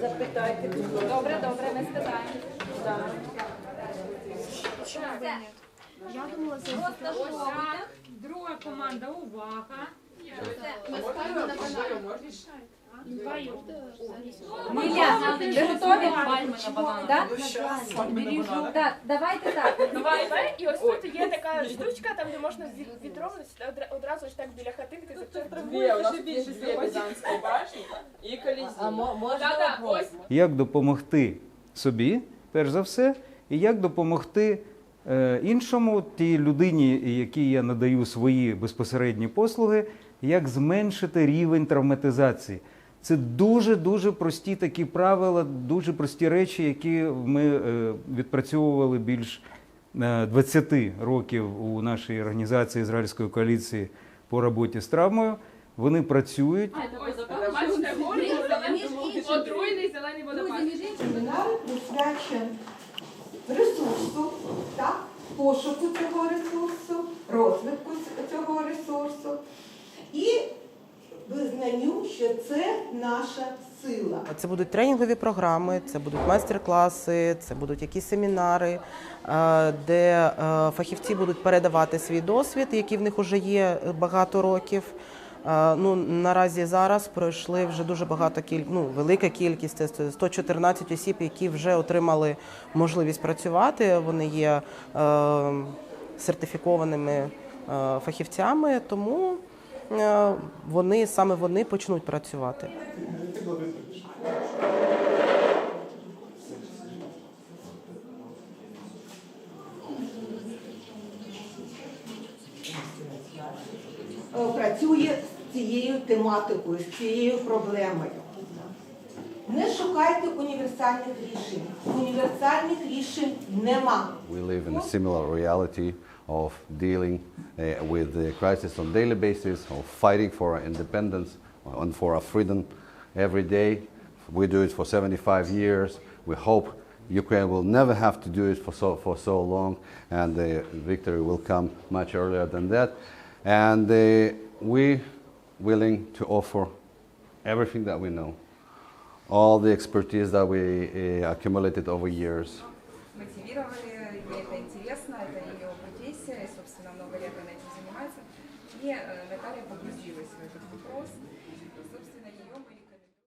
Запитайте. Добре, добре, ми спитаємо. Я думала, це Так, друга команда, увага. Миля, ви готові? Да? Так, давайте так. Давай, і ось тут є така штучка, там де можна від- одразу ось так біля хатинки. Дві, у нас більше дві Пізанської башні і Колізій. Як допомогти собі, перш за все, і як допомогти іншому, тій людині, якій я надаю свої безпосередні послуги, як зменшити рівень травматизації. Це дуже дуже прості такі правила, дуже прості речі, які ми е, відпрацьовували більш е, 20 років у нашій організації Ізраїльської коаліції по роботі з травмою. Вони працюють. бачите, горний зелений, отруйний зелений водопад. Ресурсу, так, пошуку цього ресурсу, розвитку цього ресурсу і визнанню, що це наша сила. Це будуть тренінгові програми, це будуть майстер-класи, це будуть якісь семінари, е, де е, фахівці будуть передавати свій досвід, який в них вже є багато років. Е, Ну, наразі зараз пройшли вже дуже багато кіль... ну, велика кількість, це 114 осіб, які вже отримали можливість працювати. Вони є е, сертифікованими е, фахівцями, тому е, вони саме вони почнуть працювати. Е, Працює з цією тематикою, з цією проблемою. Не шукайте універсальних рішень. Універсальних рішень нема. We live in a similar reality of dealing uh, with the crisis on daily basis, of fighting for our independence and for our freedom every day. We do it for 75 years. We hope Ukraine will never have to do it for so, for so long, and the victory will come much earlier than that. And uh, we willing to offer everything that we know, all the expertise that we uh, accumulated over years. мотивировали, ей это интересно, это ее профессия, и, собственно, много лет она этим занимается. И э, Наталья погрузилась в этот вопрос.